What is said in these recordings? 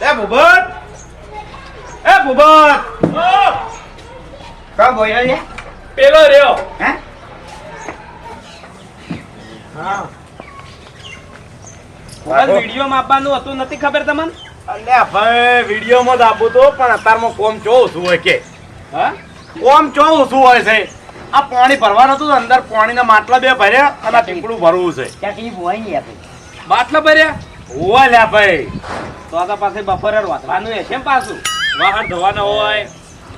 એ ભૂપત! એ ભૂપત! કા બોલ્યા લે પેલો રહ્યો. હે? હા. વીડિયો માં હતું નથી ખબર તમને? અલ્યા ભાઈ વિડીયોમાં જ આપું તો પણ અત્યારમાં કોમ ચો ઓછું હોય કે? હા? કોમ ચો ઓછું હોય છે? આ પાણી ભરવાનું હતું અંદર પાણીના માટલા બે ભર્યા અને ટીકડું ભરવું છે. બાટલા ભર્યા? હોવા લ્યા ભાઈ. તો આ પાસે બપોરે વાંચવાનું છે કેમ પાછું. વાહન ધોવાના હોય.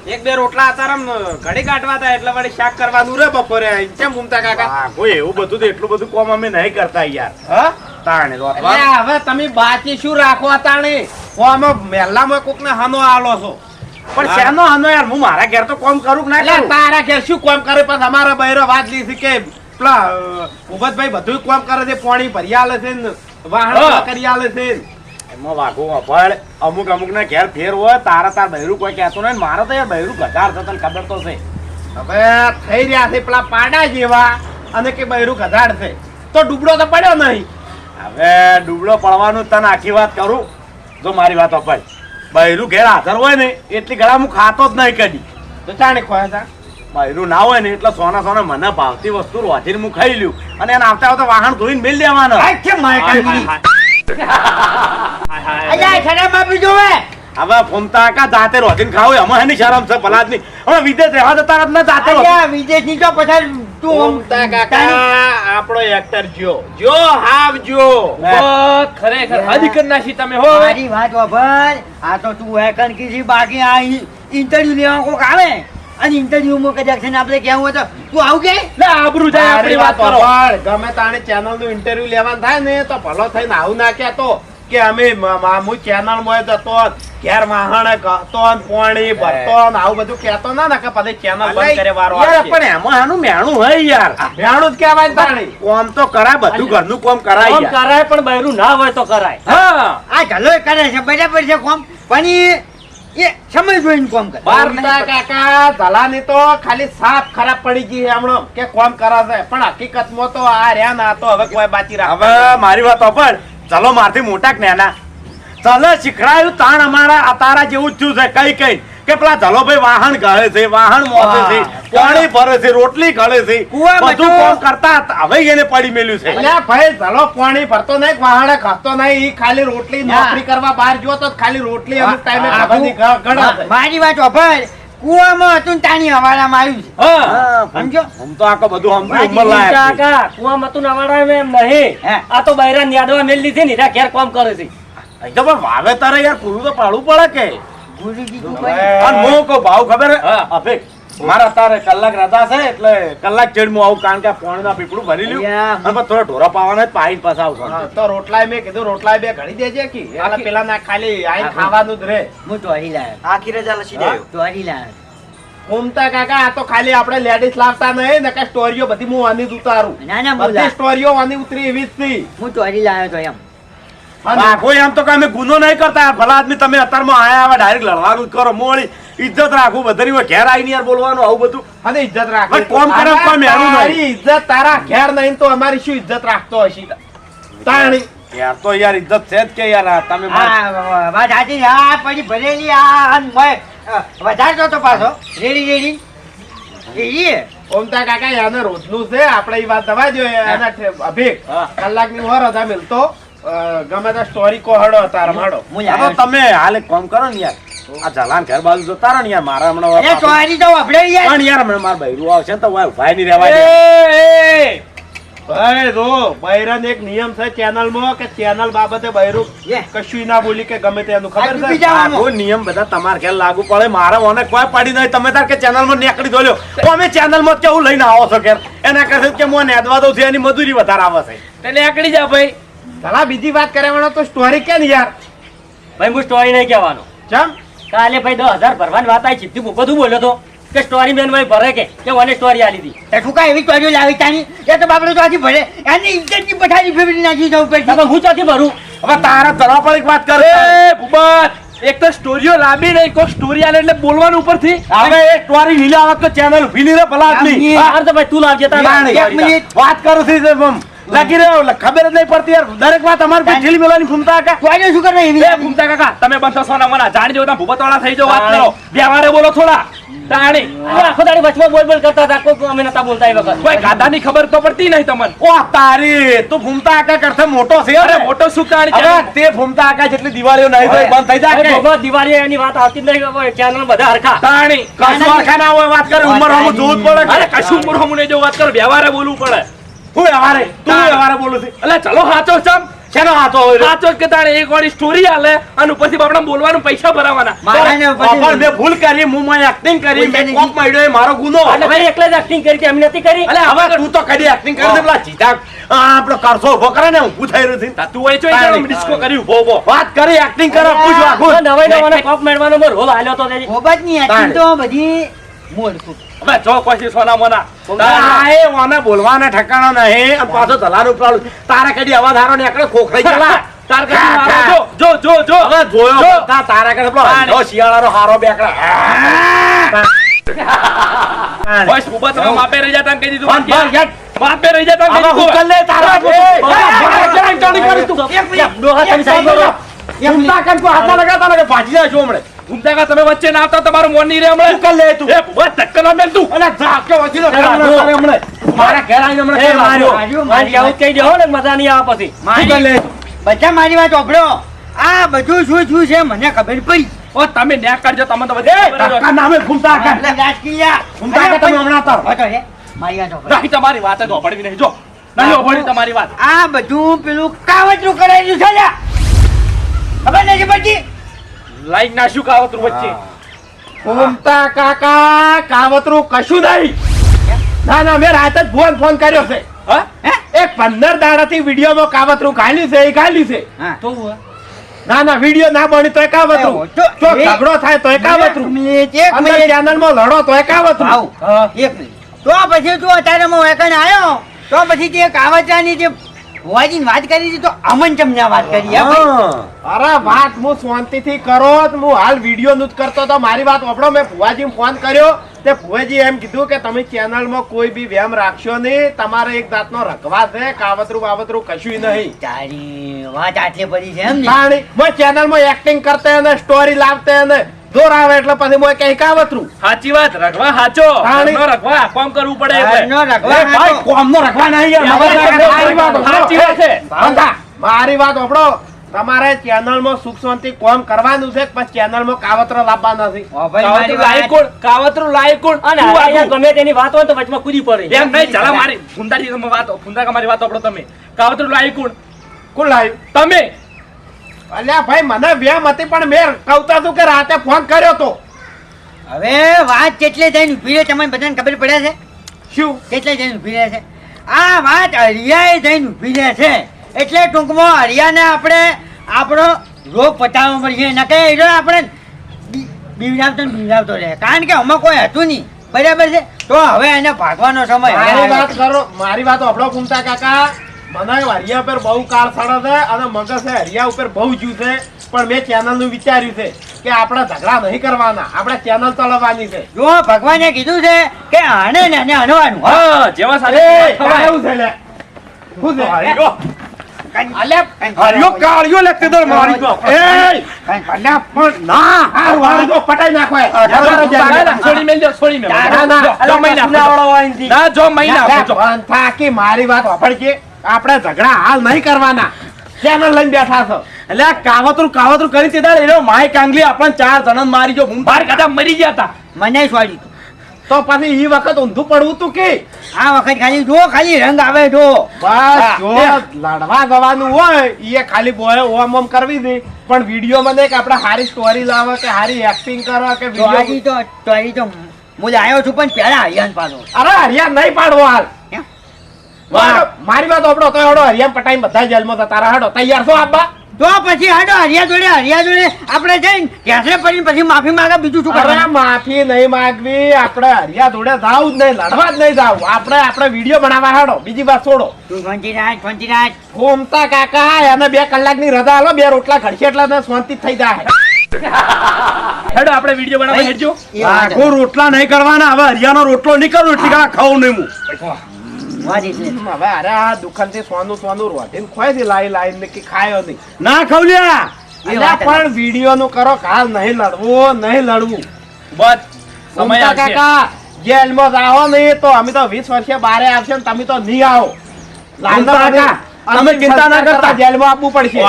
એક બે રોટલા આતારામ ઘડી કાઢવા હતા એટલે વળી શાક કરવાનું રે બપોરે. કેમ ઘૂમતા કાકા? કોઈ એવું બધું તો એટલું બધું કોમ અમે નહીં કરતા યાર. હા? તાણે હવે તમે બાકી શું રાખો તાણે? હું આમાં મેલ્લામાં કોક ને હાનો આલો છો. પણ શેનો હાનો યાર? હું મારા ઘેર તો કોમ કરું ના કરું? તારા ઘેર શું કોમ કરે? પણ અમારા બૈરો વાત લીધી કે પેલા ઉભતભાઈ બધું કોમ કરે છે પાણી ભરી આલે છે ને વાહણ. કરી આલે છે. એમાં વાઘો પણ અમુક અમુક ના ઘેર ફેર હોય તારા તાર બૈરું કોઈ કહેતું નહીં. મારે તો યાર બૈરું ગધાર છે તને ખબર તો છે. હવે થઈ રહ્યા છે પેલા પાડા જેવા અને કે બૈરું ગધાડ છે. તો ડૂબડો તો પડ્યો નહીં. હવે ડૂબળો પડવાનું તને આખી વાત કરું? જો મારી વાત અપાય બૈરું ઘેર હાજર હોય ને એટલી ગળા હું ખાતો જ નહીં કદી. તો ચાણે ખોયા તા બૈરું ના હોય ને એટલે સોના સોના મને ભાવતી વસ્તુ રોજીને હું ખાઈ લ્યું. અને એને આવતા આવતા વાહન ધોઈને મેલ દેવાનો. હવે. ફોમતા કા જાતે રોજીને ખાવ અમે એની શરમ છે પલાદની હવે વિદેશ રહેવા જતા ને જાતે વિદેશની તો પછી આપણો એક્ટર જો જો હાવ જો ખરેખર હદ કર નાખી તમે હો મારી વાત વાપર. આ તો તું હે કન કીધી બાકી આ ઇન્ટરવ્યુ લેવા કોક આવે? અને ઇન્ટરવ્યુ માં કદાચ છે ને આપણે કેવું હોય તો તું આવું કે લે આબરૂ જાય આપણી વાત કરો. ગમે તાણે ચેનલનું ઇન્ટરવ્યુ લેવાનું થાય ને તો ભલો થઈને આવું ના કહેતો કે અમે મ- મ- ચેનલમાં જતો ઘેર વાહણે ને પોણી ભરતો આવું બધું કહેતો ના ને કે પછી ચેનલ બંધ કરે વારો યાર, પણ એમાં આનું મેણું હોય યાર. મેણું જ કહેવાય તાણે. કોમ તો કરાય બધું ઘરનું કોમ કરાય કોમ કરાય પણ બૈરું ના હોય તો કરાય. હા. આ ઘલો કરે છે બરાબર છે કોમ. પણ એ સમય જોઈને કોમ કરે. બારતા કાકા ધલાની તો ખાલી સાફ ખરાબ પડી ગઈ હમણાં. કે કોમ કરાશે પણ હકીકતમાં તો આ રહ્યા ના તો હવે કોઈ બાકી રાખે હવે મારી વાત પણ ચલો મારથી મોટા કે નાના ચલો શીખડાયું તાણ અમારા અતારા તારા જેવું જ થયું છે કઈ કઈ. કે પેલા ધલોભાઈ વાહન ગાળે છે વાહન મોસે છે પાણી ભરે છે રોટલી ગાળે છે. કૂવામાં બધું કામ કરતા હવે એને પડી મેલ્યું છે. એટલે ભાઈ ધલો પાણી ભરતો નહીં વાહણે ખાતો નહીં. ઈ ખાલી રોટલી નોકરી કરવા બહાર જો તો ખાલી રોટલી અમુક ટાઈમે છે. મારી વાત ભાઈ કુવામાં હતું તાની આવ્યું છે. હા. હા, સમજો? તો આખો બધું સમજ્યું, ઉંમર લાયક કાકા કુવામાં તું નવાડા એમ નહીં. આ તો બૈરા ન્યાદવા મેલ લીધી ને ત્યાં ઘેર કામ કરે છે. તો પણ વાવેતરે યાર પૂરું તો પાડવું પડે કે. હું કહું ભાવ ખબર હે? મારા તારે કલાક રજા છે એટલે કલાક ચેડ હું આવું કારણ કે આ પોણીના પીપળું ભરી લ્યું. અને થોડા ઢોરા પાવાના જ પાછા આવશું. તો રોટલા મેં કીધું રોટલા બે ઘડી દેજે કી. પેલા ના ખાલી આઈને ખાવાનું જ રે હું ચોરી લાવ્યો આખી રજા લસી હા? ચોરી લાવ્યો ઘૂમતા કાકા આ તો ખાલી આપણે લેડીઝ લાવતા નહીં ને કે સ્ટોરીઓ બધી હું આની જ ઉતારું. ના ના બધી સ્ટોરીઓ આની ઉતરી એવી જ હું ચોરી લાવ્યો તો એમ. અને આખો એમ તો અમે ગુનો નહીં કરતા. ભલા આદમી તમે અત્યારમાં આયા આવા ડાયરેક્ટ લડવાનું કરો. મોળી ઇજ્જત રાખો. બધાની હોય ઘેર આવીને યાર બોલવાનું આવું બધું. અને ઇજ્જત રાખો. કોમ કરે કોમ મેળું નહીં. ઇજ્જત તારા ઘેર નહીં તો અમારી શું ઇજ્જત રાખતો હશે? તાણી. યાર તો યાર ઇજ્જત છે જ કે યાર તમે વાત સાચી છે. આ પછી ભરેલી આ મોય, વધારતો તો પાછો. Ready ready. એ ઓમતા કાકા યાને રોજનું છે. આપણે ઈ વાત દવા જો એના અભિક. કલાકની વર હતા મિલતો. ગમે તે સ્ટોરી કોહડો તાર માડો હું યાર તમે હાલ એક કામ કરો ને યાર. આ જલાન ઘર બાજુ જો તારો ને યાર મારા હમણાં એ ચોરી તો વાપરે યાર. પણ યાર હમણાં મારા બૈરું આવશે ને તો વાય ભાઈ ની રહેવા દે. ભાઈ જો બૈરન એક નિયમ છે ચેનલમાં કે ચેનલ બાબતે બૈરું. કશું ના બોલી કે ગમે તેનું ખબર છે. આખો નિયમ બધા તમારે ઘેર લાગુ પડે મારા મને કોઈ પડી નહીં. તમે તાર કે ચેનલમાં નીકળી દોલ્યો તો અમે ચેનલમાં કેવું લઈને આવો છો ઘેર? એના કહે કે હું નેદવા દઉં છું એની મજૂરી વધારે આવે છે. એટલે આકડી જા ભાઈ. ભલા બીજી વાત કરવાનો તો સ્ટોરી કે ને યાર? ભાઈ હું સ્ટોરી નહીં કહેવાનો. ચમ? કાલે ભાઈ દસ હજાર ભરવાની વાત આવી ચીપથી મૂકો તું બોલ્યો તો. કે સ્ટોરી બેન ભાઈ ભરે કે? કે મને સ્ટોરી આલી હતી તે ઠુકા એવી ચોરીઓ લાવી તાની? એ તો બાપડો આથી ભરે. એની ઇજ્જતની પથારી ફેરવી નાખી જવું તો પછી હું ચોથી ભરું? હવે તારા ધરા પર એક વાત કરે. ભૂપત! એક તો સ્ટોરીઓ લાંબી નહીં કોઈ સ્ટોરી આલે એટલે બોલવાનું ઉપરથી. હવે એ સ્ટોરી લીલા આવત તો ચેનલ ભીલી રે ભલા આટલી આમ. તો ભાઈ તું લાવજે તારા. એક મિનિટ. વાત કરું છું તે લાગી રહ્યો ખબર જ નહીં પડતી યાર. દરેક વાત અમારે કોઈ ઢીલી મેળવાની ફૂમતા કાકા. તું આજે શું કરે એવી એ ઘૂમતા કાકા તમે બંધ સોના મના જાણી જો તમે ભૂપતવાળા થઈ જાઓ વાત કરો. વ્યવહારે બોલો થોડા. તાણી આખો દાડી વચમાં બોલ બોલ કરતા હતા કોઈ અમે નતા બોલતા એ વખત. કોઈ ગાધાની ખબર તો પડતી નહીં તમને. ઓ તારી તું ફૂમતા આકા કરતા મોટો છે અરે અરે મોટો શું તાણી તે ફૂમતા આકા જેટલી દિવાળીઓ નહીં હોય બંધ થઈ જાય દિવાળી એની વાત આવતી નહીં ચેનલ બધા હરખા. તાણી કશું વારખા ના હોય વાત કરે ઉંમર હમું જોવું પડે અરે કશું મૂર્ખું નહીં જો વાત કરો વ્યવહારે બોલવું પડે. હું વ્યવહારે તું વ્યવહારે બોલું છું. એટલે ચલો સાચો ચમ શેનો હાથો હોય સાચો કે તારે એક વાળી સ્ટોરી આલે અને પછી આપણે બોલવાનું પૈસા ભરાવાના. મારા ને પણ મેં ભૂલ કરી હું માં એક્ટિંગ કરી મેં કોક મળ્યો એ મારો ગુનો. એટલે ભાઈ એકલા જ acting કરી કે એમ નથી કરી? અલે હવે તું તો કદી એક્ટિંગ કરી દે પેલા જીતા આપણો કરસો ઊભો કરે ને ઊભું થઈ રહ્યું છે. તું જોઈ. ડિસ્કો કરી ઊભો ઊભો વાત કરી એક્ટિંગ કરો પૂછવા નવાઈ નવાનો કોપ મેળવાનો મારો રોલ આલ્યો તો તેજી. ખોબતની acting તો બધી. હવે જો કોઈ સોના મોના. એ વાને બોલવાના ઠકાણા નહીં. અને પાછો ધલાનું ઉપરાળું તારે કદી અવાજ હારો ને એકડે ખોખરાઈ ચલા તાર કશું મારો જો જો જો જો. હવે જોયો જો. તારા કરે પેલો તાણી. શિયાળાનો હારો બેકડા. બસ ઊભા તમે માપે રહી જતા કહી દીધું? માપે રહી જતા કહી દીધું? તારા? એક મિનિટ. ડોહા તમે કરો. હાથ લગાડતા ને ભાજી જાય છો હમણે. ઘૂમતા તમે વચ્ચે ના આવતા તમારું મોન નહીં રે હમણે હુકલ લે તું. એ બસ ધક્કા ના મેલ તું અને કે વચ્ચે તો. ના હમણે. મારા ઘેર આવીને હમણે એ માર્યો. મારી આવું કહી દેહો ને મજા નહીં આવે પછી હુકલ લે. બધા મારી વાત સાંભળો આ બધું શું શું છે મને ખબર પડી ઓ તમે ન્યા કરજો તમે તો બધે ધક્કા નામે ઘૂમતા. એટલે રાજકીય ઘૂમતા કે તમે હમણાં તારો. મારી વાત સાંભળો. નહીં તમારી વાત તો ઓભળવી નહીં જો નહીં ઓભળી તમારી વાત આ બધું પેલું કાવતરું કરાયેલું છે. ખબર નથી પડતી લાઈન ના શું કાવતરું વચ્ચે? ઘૂમતા કાકા કાવતરું કશું નહીં. ના ના મેં રાત જ ફોન ફોન કર્યો છે. હા? એક પંદર દાડાથી વિડીયોમાં કાવતરું ખાલી છે એ ખાલી છે. તો ના ના વીડિયો ના બની તોય કાવતરું. જો ઝઘડો થાય તોય કાવતરું. અંદર ચેનલમાં લડો તોય કાવતરું. આવું. એક મિનિટ. તો પછી તું અત્યારે હું વેકન આવ્યો તો પછી તે કાવતરાની જે ભુવાજીની વાત કરી હતી તો અમન ચમના વાત કરી હે ભાઈ. અરે વાત હું શાંતિથી કરો હું હાલ વીડિયો નું કરતો તો મારી વાત ઓપડો મેં ભુવાજી ફોન કર્યો. તે ભુવાજી એમ કીધું કે તમે ચેનલમાં કોઈ બી વ્યાયામ રાખશો નહીં. તમારે એક જાતનો રખવા છે. કાવતરું બાવતરું કશું નહીં. તારી વાત આટલી બધી છે એમ ને? ચેનલમાં એક્ટિંગ કરતા અને સ્ટોરી લાવતા અને જોર આવે એટલે પછી મોય કઈ કાવતરું સાચી વાત રખવા સાચો નો રખવા કોમ કરવું પડે એટલે. નો રખવા ભાઈ, કોમ નો રખવા નહીં યાર. મારી વાત સાચી વાત છે. મારી વાત ઓપડો તમારે ચેનલમાં સુખ શાંતિ કોમ કરવાનું છે પણ પછી ચેનલમાં કાવતરો લાવવાના છે. કાવતરો ભાઈ મારી કાવતરું લાઈ વાત કોણ કાવતરું લાઈ અને ગમે તેની વાત હોય તો વચમાં કૂદી પડે. એમ નહીં ચાલો મારી ફુંદાજી તમે વાત ફુંદા મારી વાત આપડો તમે. કાવતરું લાયકુણ. કોણ કોણ લાવ્યું તમે. અલ્યા ભાઈ મને વ્યામ હતી પણ મેં કહુતા હતું કે રાતે ફોન કર્યો તો. હવે વાત કેટલે જઈને ઊભી રહે તમને બધાને ખબર પડે છે? શું? કેટલે જઈને ઊભી રહે છે? આ વાત હરિયાએ જઈને ઊભી રહે છે. એટલે ટૂંકમાં હરિયાને આપણે આપણો રોગ પતાવવો પડશે નકે એટલે આપણે બીવડાવતો ને બીવડાવતો રહે. કારણ કે અમે કોઈ હતું નહીં. બરાબર છે? તો હવે એને ભાગવાનો સમય. મારી વાત કરો મારી વાત આપણો કુમતા કાકા. મને હરિયા પર બહુ કાર સડે છે અને મગજ છે હરિયા ઉપર બહુ જ્યુ છે પણ મેં ચેનલનું વિચાર્યું છે કે આપણે ઝઘડા નહીં કરવાના આપણે ચેનલ ચલાવવાની છે જો ભગવાને કીધું છે કે આને ને આને હણવાનું હા. જેવા સાથે ખવાય. છે લે? શું છે? હરિયો. અલ્યા, હરિયો કાળિયો લેખતે દર મારી ગયો. એ, અલ્યા, પણ ના હારું, હારું, જો પટાઈ નાખો. છોડી મેલ દો, છોડી મેલ. ના, ના. જો, મહિના ના જો મહિના થાકી મારી વાત વાપરજે આપણે ઝઘડા હાલ નહીં કરવાના. ચેનલ લઈને બેઠા છો. એટલે આ કાવતરું કાવતરું કરી દીધા એનો માય કાંગલી આપણને ચાર જણ મારી જો. હું બાર કાઢા મરી ગયા હતા મને છોડી તો? પછી ઈ વખત ઊંધું પડવું તું કે? આ વખત ખાલી જો ખાલી રંગ આવે જો. બસ જો લડવા જવાનું હોય એ ખાલી બોય ઓમ ઓમ કરવી દે. પણ વીડિયો મને કે આપણે હારી સ્ટોરી લાવો કે હારી એક્ટિંગ કરો કે વીડિયો તો હજી તો હું આવ્યો છું પણ પહેલા હરિયાન પાડો અરે હરિયાન નહીં પાડવો હાલ. મારી વાત આપડો તો હડો હરિયા પટાઈ બધા જેલમાં જતા તારા હડો તૈયાર છો આબા? તો પછી હડો હરિયા જોડે હરિયા જોડે આપણે જઈને ઘેસરે પડીને પછી માફી માંગે બીજું શું કરવા માફી નહીં માંગવી. આપણે હરિયા જોડે જાવ જ નહીં લડવા જ નહીં જાવ આપણે આપણે વીડિયો બનાવવા હડો. બીજી વાત છોડો. તું શાંતિરાજ શાંતિરાજ ઘૂમતા કાકા એને બે કલાકની રજા આલો બે રોટલા ખડશે એટલે શાંતિ થઈ જાય. હેડો આપણે વીડિયો બનાવવા હેડજો. આખો રોટલા નહીં કરવાના. હવે હરિયાનો રોટલો નહીં કરું એટલી ખાવું નહીં હું. વાત એટલે હવે અરે આ દુકાનથી સોનું સોનું રોટીને ખોઈ દી લાઈ લાઈ ને કે ખાયો નહીં. ના ખવલ્યા એ પણ વીડિયો નું કરો કાલ નહીં લડવું નહીં લડવું. બસ સમય સમય કાકા. જેલમાં જાઓ નહીં તો અમે તો વીસ વર્ષે બારે આવશે ને તમે તો નહીં આવો. તમે ચિંતા ના કરતા. જેલમાં આપવું પડશે.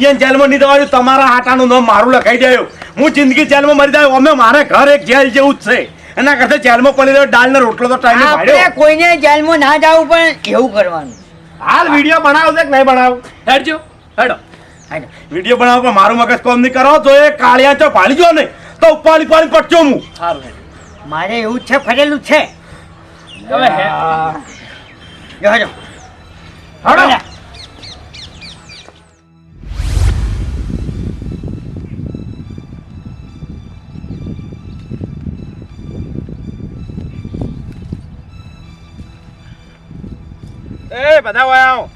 ઈયન જેલમાં નહીં દેવાયું તમારા હાટાનું નામ મારું લખાઈ જાય હું જિંદગી જેલમાં મરી જાય અમે મારે ઘર એક જેલ જેવું જ છે. એના કરતા જેલમાં પડી રહ્યો દાળ ને રોટલો તો ટાઈમે આપણે કોઈને જેલમાં ના જાવું પણ એવું કરવાનું. હાલ વીડિયો બનાવશે કે નહીં બનાવ? હેડજો હેડો. વીડિયો બનાવો પણ મારું મગજ કોમ નહીં કરો. તો એ કાળિયા ચો પાડી જો ને તો ઉપાડી પાડી પટચો હું સારું મારે એવું છે ફરેલું છે. હવે હે. જો હજો. હડો. એ બધા વયા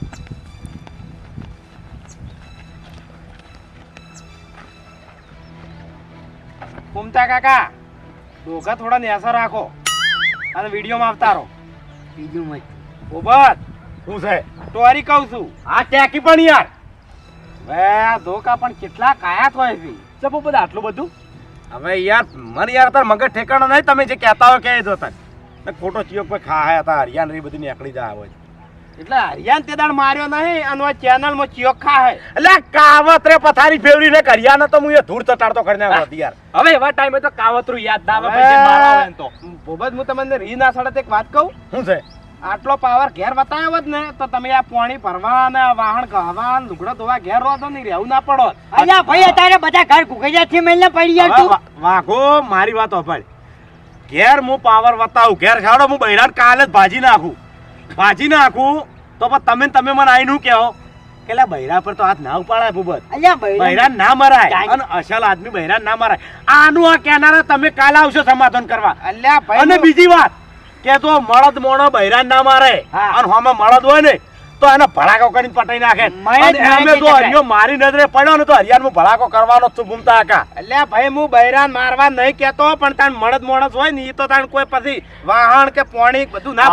કુમતા કાકા ડોકા થોડા નેસા રાખો અને વિડીયોમાં આવતા રહો બીજું મત. ઓબત શું છે? ટોરી કહું છું. આ ટેકી પણ યાર. હવે આ ધોકા પણ કેટલા કાયા હોય છે. ચપો બધા આટલું બધું? હવે યાર મને યાર તાર મગજ ઠેકાણો નહીં તમે જે કહેતા હોય કે જ હતા ખોટો ચિયો પર ખાયા હતા હરિયાણ રી બધી નીકળી જાય હોય. એટલે હરિયાન તે દાડ માર્યો નહીં અને આ ચેનલમાં ચોખ્ખા હે. એટલે કાવતરે પથારી ફેવરી ને કર્યા ને તો હું એ ધૂળ ચટાડતો કરીને આવ્યો યાર. હવે એવા ટાઈમે તો કાવતરું યાદ ના આવે પછી મારા તો. ભૂપત હું તમને રી ના સડે એક વાત કહું. શું છે? આટલો પાવર ઘેર બતાવ્યો જ ને તો તમે આ પાણી ભરવા ને વાહન વાહણ ગહવા લુગડો ધોવા ઘેર રહો તો નહીં રહેવું ના પડો અહીંયા ભાઈ અત્યારે બધા ઘર કુકૈયા થી મેલને પડી વા- વાઘો મારી વાત હોભળ. ઘેર હું પાવર બતાવું ઘેર છાડો હું બૈરાન કાલે જ ભાજી નાખું. ભાજી નાખું તો પણ તમે તમે મને આઈનું કહો. કે લા બૈરા પર તો હાથ ના ઉપાડાય ભૂબત. બૈરા ના મરાય. અને અસલ આદમી બૈરા ના મરાય. આનું આ કહેનારા તમે કાલે આવશો સમાધાન કરવા. અને બીજી વાત કે તો મળદ મોણો બૈરાન ના મારે. હા. અને હોમાં મળદ હોય ને તો એને ભડાકો કરીને પટાઈ નાખે. મારે અમે હરિયો નજરે પડ્યો ને તો હરિયાણમાં ભડાકો કરવાનો છું અલ્યા ભાઈ હું બૈરાન મારવા નહીં કેતો પણ તાણ મળદ મોણસ હોય ને ઈ તો તાણ કોઈ પછી વાહણ કે પોણી બધું ના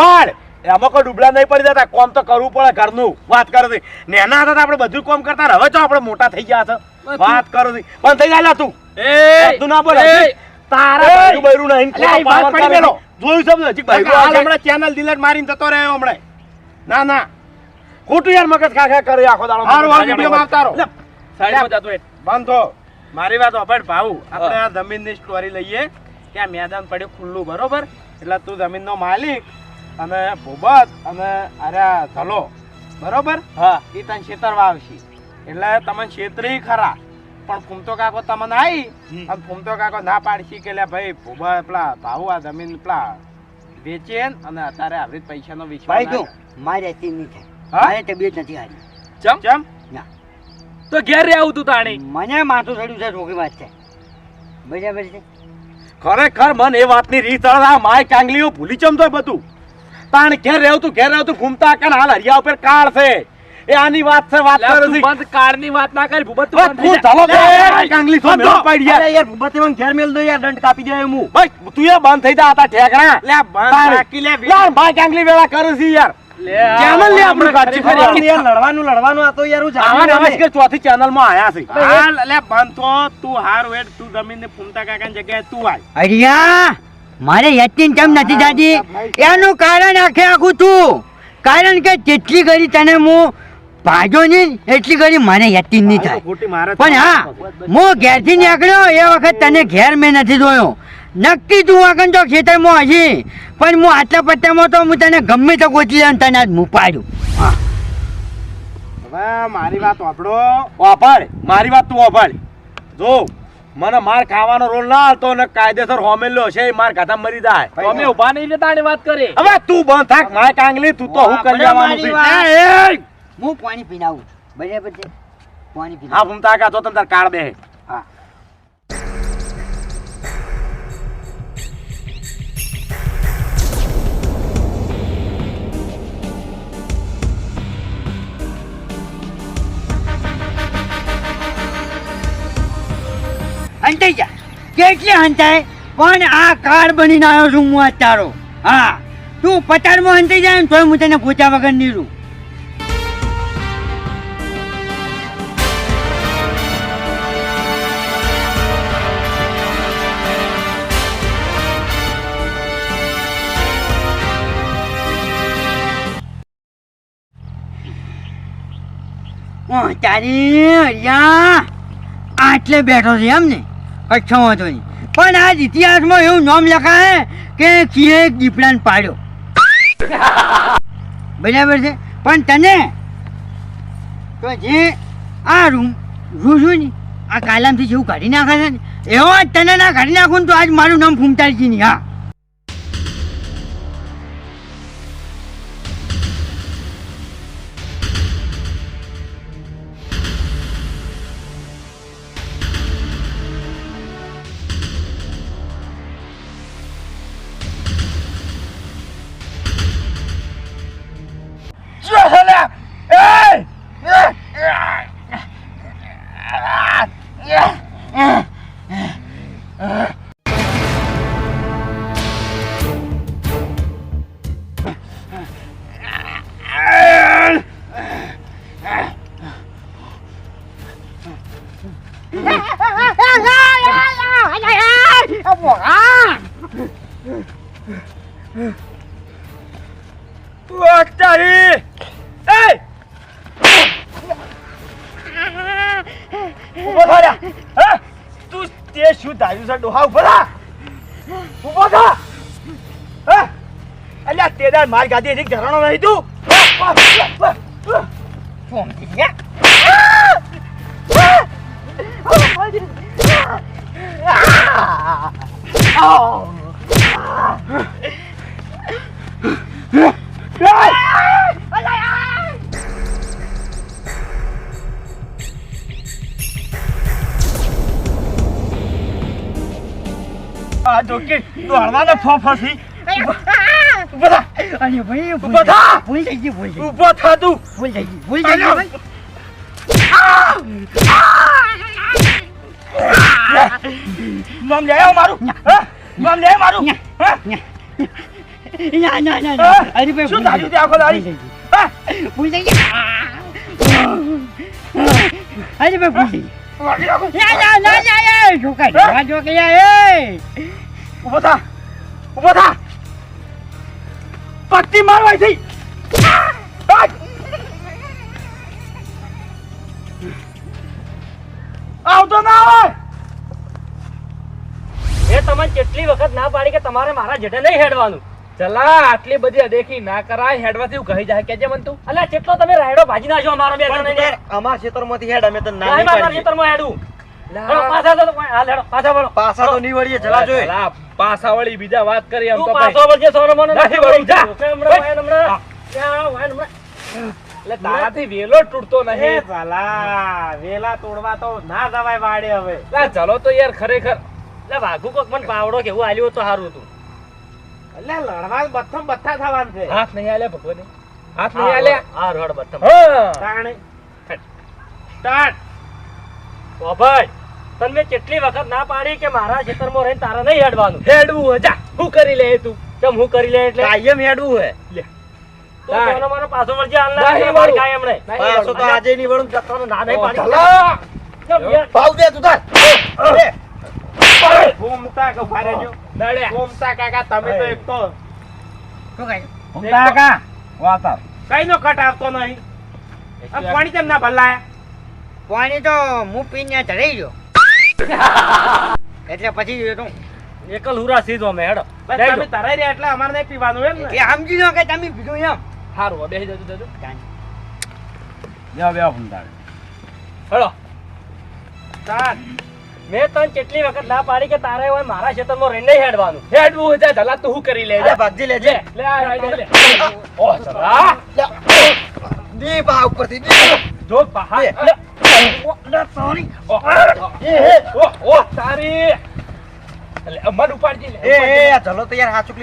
ભરે એમાં કોઈ ડૂબલા નહીં પડી જતા કોમ તો કરવું પડે ઘરનું. વાત કરો છે. નેના હતા આપણે બધું કોમ કરતા હવે તો આપણે મોટા થઈ ગયા છે. વાત કરો છે. પણ થઈ જાય તું. એ તું ના બોલ. તારા બૈરું નહીં. જોયું સમજો ચેનલ દિલટ મારીને જતો રહ્યો હમણાં. ના ના. ખોટું યાર મગજ ખા ખા કરે આખો દાડો મારો વાળ વિડિયો માં આવતા રહો. સાઈડમાં જતો હેડ. બંધ. થો મારી વાત હોભળ ભાઉ. આપણે આ જમીનની સ્ટોરી લઈએ. કે આ મેદાન પડ્યું ખુલ્લું બરોબર? એટલે તું જમીનનો માલિક અને ભૂબત અને અરે ધલો બરોબર? હા. એ તને છેતરવા આવશે. એટલે તમે છેતરી ખરા. પણ ફૂમતો કાકો તમને આવી અને ફૂમતો કાકો ના પાડશી કે ભાઈ ભૂબા પેલા ભાવ આ જમીન પેલા વેચે અને અત્યારે આવી પૈસા પૈસાનો વિશ્વાસ ના મારે તે નહીં થાય. મારે તબિયત નથી હારી. ચમ? કેમ તો ઘેર આવું તું તાણી. મને માથું ચડ્યું છે રોગી વાત છે. બરાબર છે? ખરેખર મને એ વાતની રીત આ માય કાંગલીઓ ભૂલી ચમતો બધું? તાણ ઘેર રહેવું તું ઘેર રહેવું તું ઘૂમતા કે હાલ હરિયા ઉપર કાળ છે. એ આની વાત છે વાત લે, કરો તું બંધ કાળની વાત ના કરી ભૂબત તું બંધ તું ચાલો બે કાંગલી છો મેળ પાડી યાર. યાર ભૂબત એમાં ઘેર મેલ દો યાર દંડ કાપી દે હું. ભાઈ તું એ બંધ થઈ જા આતા ઠેકણા. લે બંધ. રાખી લે યાર માય કાંગલી વેળા કરું છે યાર. લે, ચેનલ લે આપણું કાચી ફરી યાર. લડવાનું લડવાનું આ તો યાર હું આવા નવા કે ચોથી ચેનલમાં આયા છે. હાલ લે બંધ તું હાર વેડ તું જમીન ને ફૂમતા કાકાની જગ્યાએ તું આય અરિયા મારે યતીન કેમ નથી થતી એનું કારણ આખે આખું તું. કારણ કે જેટલી ઘડી તને હું ભાજો નહીં એટલી ઘડી મને યતીન નહીં થાય. મારે પણ હા હું ઘેરથી નીકળ્યો એ વખત તને ઘેર મેં નથી જોયો. નક્કી તું આગળ તો ખેતરમાં હજી પણ હું આટલા પત્તામાં તો હું તને ગમે તો ગોતી લઉં તને આજ હું. હવે મારી વાત વાપડો વાપર. મારી વાત તું વાપર. જો મને માર ખાવાનો રોલ ના હાલતો ને કાયદેસર હોમેલો છે એ માર ખાતા મરી જાય. તો અમે ઊભા નહીં ને તાણી વાત કરી. હવે તું બંધ થાક માય કાંગલી તું તો હું કરી આવવાનું છે. મારી એ, એ, હું પાણી પીનાવું બરાબર છે? પાણી પીના હા ભૂમતા કા તો તમ તાર કાળ બે કેટલી હંતાય? પણ આ કાર બનીને આવ્યો છું હું આજ હા. તું પચારમાં હંતાઈ જાય ને તોય હું તને પૂછ્યા વગર નીરું તારી હરિયા આટલે બેઠો છે એમ ને? કચ્છો વાંધો નહીં. પણ આજ ઇતિહાસમાં એવું નામ લખાય કે કિએ દીપડાને પાડ્યો. બરાબર છે? પણ તને? તો જે આ રૂમ રૂ ને, આ કાલામથી જેવું કાઢી નાખે છે ને, એવો જ તને ના કાઢી નાખું તો આજ મારું નામ ફૂમતાલજી નહીં હા. ઊભો થા. હા? તું તે શું ધાર્યું છે ડોહા ઊભો થા ઊભો થા હે અલ્યા તે દાડ માર ગાદી હજી ઘરાણો નહીં તું આ જોકી ફફસી બધા અરે ભાઈ ઊભો ભૂલ જઈ ગઈ ભૂલ જઈ ઊભો થા તું. ભૂલ જઈ ગઈ ભૂલ જઈ ગઈ ભાઈ. નામ લે આવ મારું. હા? નામ લે મારું. હા? ના ના ના અરે ભાઈ શું ધાર્યું તે આખો દાડી? ભૂલ જઈ ગઈ. અરે ભાઈ ભૂલ જઈ ગઈ. ના ના ના ના એ છોકરા જો કે યાર એ. ઊભો થા ઊભો થા. પટ્ટી મારવાય થઈ આવતો ના આવે. એ તમને કેટલી વખત ના પાડી કે તમારે મારા જેઠે નહીં હેડવાનું? ચલા આટલી બધી અદેખી ના કરાય હેડવાથી હું કહી જાય. કેજે મન તું. અલ્યા કેટલો તમે રાયડો ભાજી નાખ્યો અમારા બે અમારા ક્ષેત્રમાંથી હેડ અમે તો ના ખેતરમાં હેડો, પાછા તો હાલ હેડો પાછા વળો. પાસા તો નહીં જલા જોઈ. ચલા, પાસાવાળી બીજા વાત કરી એમ તો પાછો વળજે સોનો નથી વળું, જા. હમણાં, હમણાં. હમણાં. એટલે તારાથી વેલો તૂટતો નહીં. ભલા વેલા તોડવા તો ના જવાય વાડે હવે. લા, ચલો તો યાર ખરેખર. એટલે વાઘુ કોક મને પાવડો કેવું આલ્યું તો સારું હતું. એટલે લડવા બથમ બથા થવાનું છે. હાથ નહીં આલે ભગવાન. હાથ નહીં. હા. તાણે. સ્ટાર્ટ. ઓ ભાઈ તને કેટલી વખત ના પાડી કે મારા ખેતરમાં રહીને તારા નહીં હેડવાનું? હેડવું હોય, જા હું કરી લે તું. કેમ હું કરી લે એટલે? કાયમ હેડવું હે લે. તો મોનો પાછો વળજે. કાંઈ એમ નહીં. નહીં પાછો તો આજે ની વળું તને ના નહીં પાડી. કેમ ભાવ દે તું તાર. ઘૂમતા કે ફારે જો દડે ઘૂમતા કાકા તમે તો એક તો શું કહે કાકા વાતા કઈ નો કટ આવતો નહીં. આ પાણી કેમ ના ભલાય પાણી તો હું પીને ચડાઈ ગયો. એટલે પછી તો. એકલ હુરા સીધો અમે હેડો. તમે તરાઈ રહ્યા એટલે અમારે નહીં પીવાનું એમ ને? એ સમજી લો કે તમે પીધું એમ. સારું બેસી જજો, જજો. જાવ બેહો તારે. હેડો. તાર. મેં તને કેટલી વખત ના પાડી કે તારે હોય મારા ખેતરમાં રહીને નહીં હેડવાનું. હેડવું હોય, જા, તું શું કરી લેજે. ભાગજી લેજે. લે, આ, લે. ઓ, સરા દી બા ઉપરથી જો પહાડ.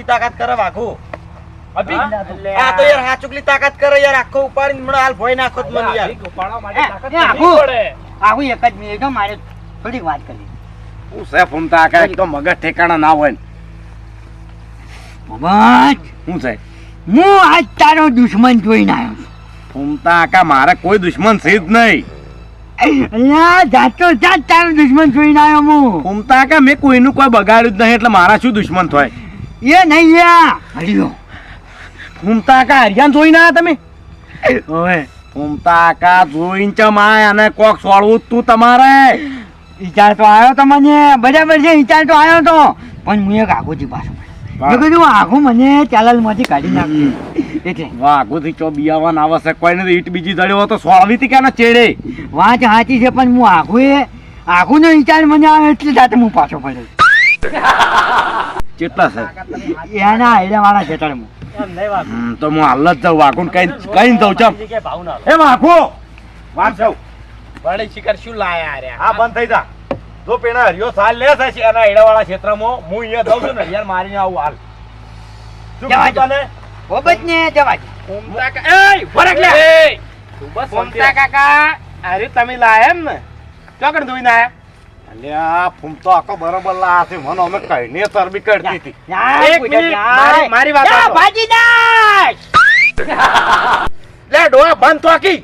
તાકાત કરે વાત કરી હું કાકા તો મગજ ઠેકાણા ના હોય બાબા હું છે હું આજ તારો દુશ્મન જોઈને આવ્યો છું. મારે કોઈ દુશ્મન છે જ નહીં અલ્યા જાતો જાત તારો દુશ્મન જોઈને આવ્યો હું. કાકા મેં કોઈનું કોઈ બગાડ્યું જ નહીં એટલે મારા શું દુશ્મન થાય? એ નહીં યા હરિયો. ફૂમતા કાકા હરિયાન જોઈને આવ્યા તમે? ઓવે ફૂમતા કાકા જોઈને ચમ અને કોક સોળવું તું તમારે. વિચાર તો આવ્યો તો મને બરાબર છે વિચાર તો આવ્યો તો. પણ હું એક આગોજી પાછો મેં કીધું આગું મને ચાલલમાંથી કાઢી નાખ્યું એટલે. વાઘોથી ચો બિયાવાન આવશે કોઈ નથી ઈટ બીજી દળ્યો તો સોળવી તી ક્યાં ચેડે? વાંચ સાચી છે પણ હું આઘું એ આઘુંનો વિચાર મને આવે એટલે જાતે હું પાછો પડ્યો. કેટલા છે? એના વાળા હમ, તો હું હાલ જ જાઉં વાઘું કઈ કઈ જાઉં ચમ. એ વાઘો! વાત જાઉં વળી શિખર શું લાયા રે? હા બંધ થઈ જા. જો પેલા હરિયો સાલ લે છે એના હેડાવાળા ક્ષેત્રમાં હું અહીંયા જાઉં છું ને હરિયાર મારીને આવું હાલ. શું કીધું તને? ઓબત ને જવા દે. ફૂમતા કા- એય, વરખ લે. ફૂમતા કાકા અરે તમે લાયા એમ ને? ચોકડ ધોઈને આયા? અલ્યા ફૂમતો આખો બરોબર લા છે. મને અમે કઈ ને ચરબી કરતી હતી એક મિનિટ, મારી- મારી વાત સાંભળો. ભાજી નાખ. લે ડોહા બંધ થોકી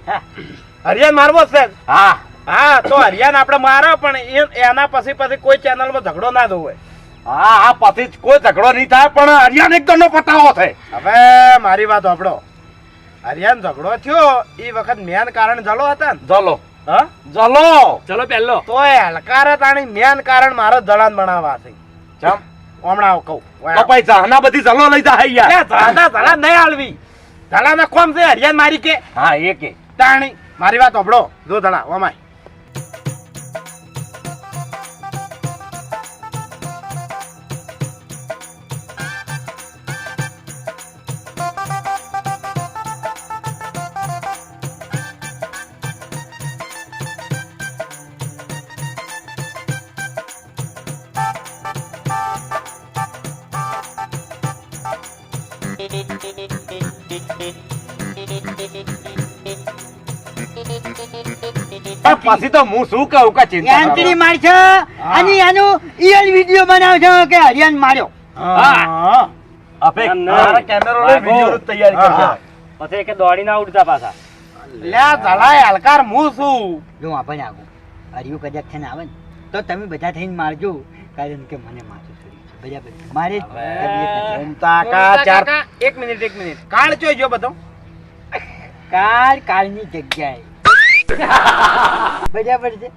હરિયાન મારવો જ છે. હા. હા તો હરિયાન આપણે મારો પણ એ- એના પછી પછી કોઈ ચેનલમાં ઝઘડો ના દો હા હા પછી કોઈ ઝઘડો નહીં થાય પણ હરિયાન એક દંડો પતાવો થાય હવે મારી વાત સાંભળો. હરિયાન ઝઘડો થયો એ વખત મેન કારણ જલો હતા ને. જલો હા? જલો ચલો પહેલો. તોય હલકારે તાણી મેન કારણ મારો જળાન બનાવવા છે ચમ. હમણાં કહું. તો પછી જાહના બધી જલો લઈ જા યાર લે, ઝાડા ઝાડા નહીં હાલવી. ઝાડાના કોમ છે હરિયાન મારી કે? હા એ કે. તાણી મારી વાત સાંભળો. જો જલા ઓમાય. પણ પછી તો હું શું કહું કે ચિંતા યાંત્રી મારશે અને એનું ઈયલ વિડિયો બનાવશે કે હરિયાન માર્યો. હા. અપે કેમેરો લઈ વિડિયો તૈયાર કરજો પછી કે દોડી ના ઉડતા પાછા. લે જલાય હલકાર હું શું જો આપણે આગો હરિયું કદાચ છે ને આવે ને તો તમે બધા થઈને મારજો. કારણ કે મને મારજો મારે એક મિનિટ એક મિનિટ. કાળ જોઈ જો બધો. કાળ કાળની જગ્યાએ. બરાબર છે.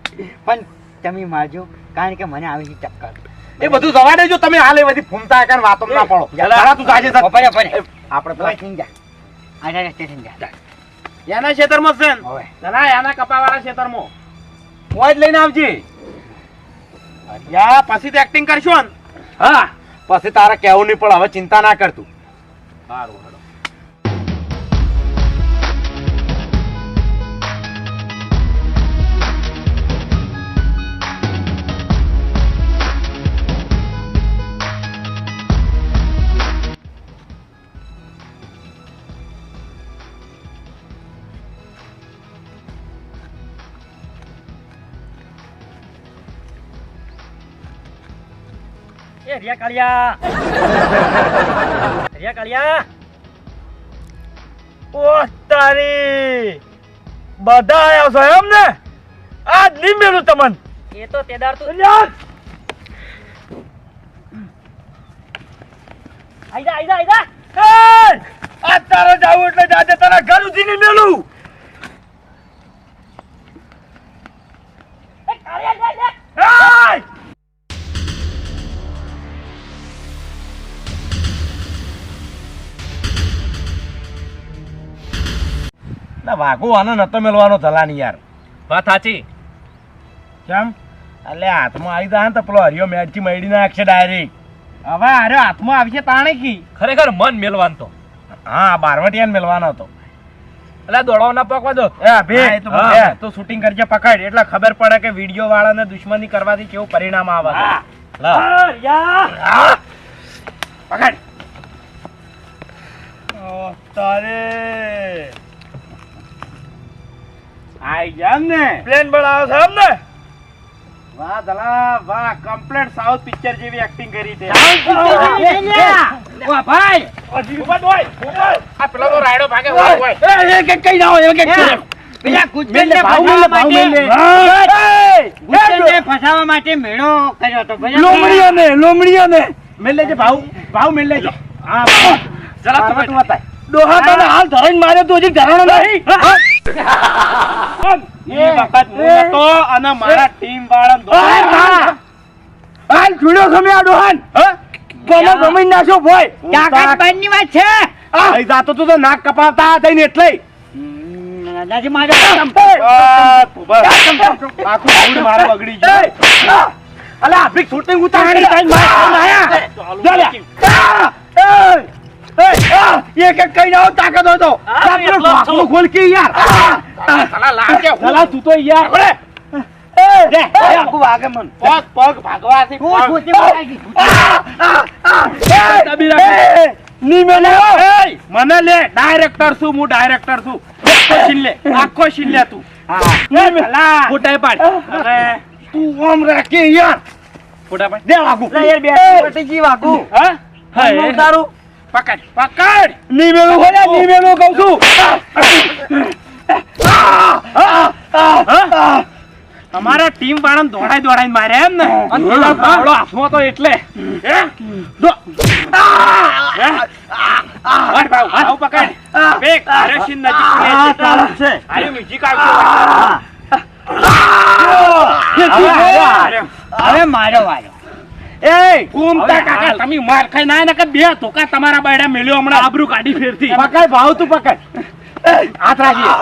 પણ તમે મારજો કારણ કે મને આવી છે ટક્કર. એ બધું જવા દેજો તમે હાલે બધી ફૂમતા કાકા વાતો ના પડો. જરા તું જાજે સર. પરે પરે આપણે પેલા થઈને જા. રસ્તે થઈને જા. એના ખેતરમાં છે ને? ના એના કપાવાળા ખેતરમાં. મોજ લઈને આવજે. યા પછી તો એક્ટિંગ કરશો ને? હા. પછી તારે કેવું નહીં પણ હવે ચિંતા ના કરતું સારું. હેડો એ રિયા કાળિયા રિયા કાળિયા ઓ તારી બધા આયા છો એમ ને આજ નહીં મેલું તમને એ તો તેદાર તું આઈદા આઈદા આઈદા આ તારે જાવું એટલે જાજે તારા વાઘો આને નતો મેલવાનો ધલાની યાર. વાત સાચી. કેમ? એટલે હાથમાં આવી જાય ને તો પેલો હરિયો મેડથી મળી નાખશે ડાયરેક્ટ. હવે અરે હાથમાં આવશે તાણે કી? ખરેખર મન મેલવાન તો. હા બારવટિયાને મેલવાનો હતો. એટલે દોડવા ના પકવા દો એ હા, તો શૂટિંગ કરજે પકડ. એટલે ખબર પડે કે વીડિયો વાળાને દુશ્મની કરવાથી કેવું પરિણામ આવે. પકડ. તારે. આઈ જામ ને પ્લેન બનાવો છો એમ ને વાહ દલા વાહ કમ્પ્લીટ સાઉથ પિક્ચર જેવી એક્ટિંગ કરી છે. ઓ ભાઈ. ભૂપત હોય. આ પેલો તો રાયડો ભાગે હોય એ કે કઈ મેલ લે, કે ફસાવવા માટે મેળો કર્યો હતો. બરાબર? લોમડીઓને લોમડીઓને. મેલે લેજે ભાવ ભાવ મેલ લેજે હા. જરા તમે બતાય. ડોહા તને હાલ ધરાઈને માર્યો તો હજી ધરાણો નહીં. નાક કપાવતા થઈને ને એટલે. દાદાજી મારો આખું મારે બગડી ગયું. અલા આપણી શૂટિંગ ઉતારી એક એક કઈ ના તાકાત હોય તો હા, જ. ઢાંકણું ખોલ કે યાર સાલા લાગે સાલા તું તો યાર લે, આખું વાગે મન. પગ પગ ભાગવાથી પગ. મારાથી. દબી રાખો. એ, ની. એ, મને લે ડાયરેક્ટર છું હું ડાયરેક્ટર છું આખો સીન લે આખો સીન લે તું મેલે. ફોટા પાડ અરે, તું ઓમ રાખી યાર ફોટા પાડ દે વાગુ યાર, બે પટીજી વાગુ. હા હા, હા. તારું પકડ પકડ! ની મેલું હોયની મેલું કહું છું. અમારા ટીમ વાળા દોડાઈ દોડાઈને મારે એમ ને. પાવડો હાથમાં તો એટલે. હે? હાથ ભાવ, હાથ પકડ. બેક રેશિન નજીક છે. અરે મ્યુઝિક આવશે હવે મારો વારો એ ઘૂમતા કાકા તમે માર ખાઈ ના નકર બે ધોકા તમારા બાયડા મેલ્યો હમણાં આબરૂ કાઢી ફેરતી પકડ ભાવ તું પકડ. હાથ રાખી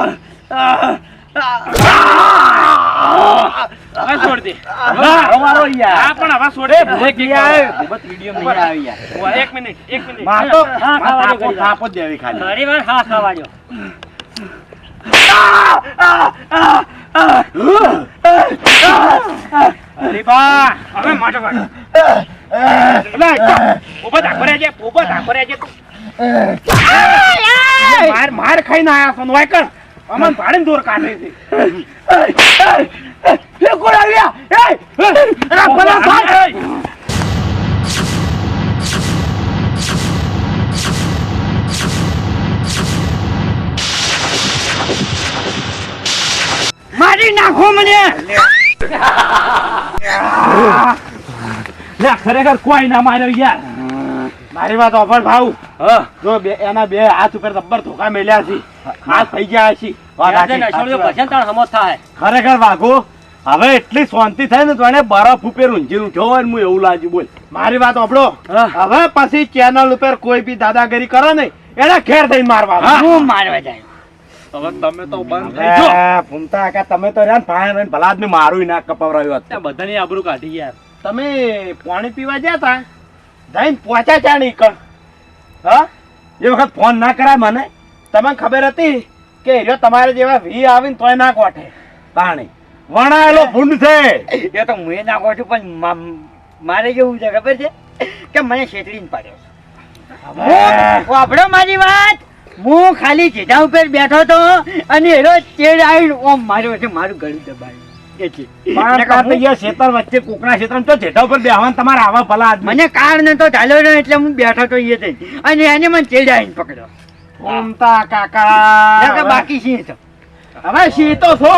છોડ દે. મારો મારો યાર હા પણ હવે છોડ. દે બ્રેક વીડિયો નહીં આવી યાર એક મિનિટ એક મિનિટ. માર હા ખાવા થાપો દેવી ખાલી. ઘણી વાર હા ખાવા અરે બા હવે માટો કાઢ ઊભો ધાકો રહેજે ઊભો ધાકો રહેજે માર માર ખાઈને આયા છો નોય કર અમન ભાડીને દૂર કાઢે છે એ કોણ આવ્યા એ મારી નાખો મને. લે ખરેખર કોઈ ના માર્યો યાર. મારી વાત ઓફર ભાવ. જો બે એના બે હાથ ઉપર રબર ધોકા મેલ્યા છે. હાથ થઈ ગયા છે. ખરેખર વાઘો હવે એટલી શાંતિ થાય ને તો એને બરફ ઉપર ઊંઝી ઉઠ્યો હોય હું એવું લાગ્યું બોલ. મારી વાત આપડો હવે પછી ચેનલ ઉપર કોઈ બી દાદાગીરી કરો ને એને ઘેર થઈ મારવા હું મારવા જાય. હવે તમે તો બંધ થઈ જો. ભૂમતા કાકા તમે તો રહ્યા ભાઈ રહીને ભલા આદમી મારું ના કપાવરાયું હતું. બધાની આબરૂ કાઢી યાર તમે પાણી પીવા ગયા તા? જઈને પહોંચ્યા ચા નહીં હા? એ વખત ફોન ના કરાય મને. તમને ખબર હતી કે એરિયો તમારે જેવા વી આવીને તોય ના કોઠે પાણી વણાયેલો ભૂંડ છે. એ તો હું નાખો છું પણ મારે કેવું છે ખબર છે? કે મને શેતડીને પાડ્યો હું વાપરો મારી વાત. હું ખાલી સીધા ઉપર બેઠો તો અને એનો ચેડ આવીને ઓમ માર્યો છે મારું ગળું દબાયું. તો ચાલ્યો ને એટલે હું બેઠો તો એ થઈ અને એને મને ચેડ આવીને પકડ્યો. કાકા. બાકી તો. હવે સિંહ તો છો.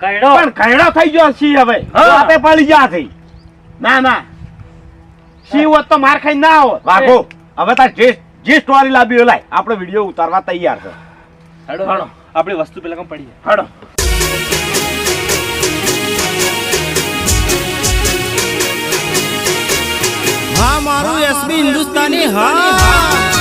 કઈડો પણ ખૈડો થઈ ગયો સિંહ હવે. આપે પડી ગયા થઈ ના ના. સિંહ હોત તો માર ખાઈ ના આવો વાઘો હવે તાર જે જે સ્ટોરી લાવી હોય લાય આપણે વીડિયો ઉતારવા તૈયાર છે. હેડો હેડો. આપણી વસ્તુ પેલા કમ પડી હેડો. હા મારું એસબી હિન્દુસ્તાની હા.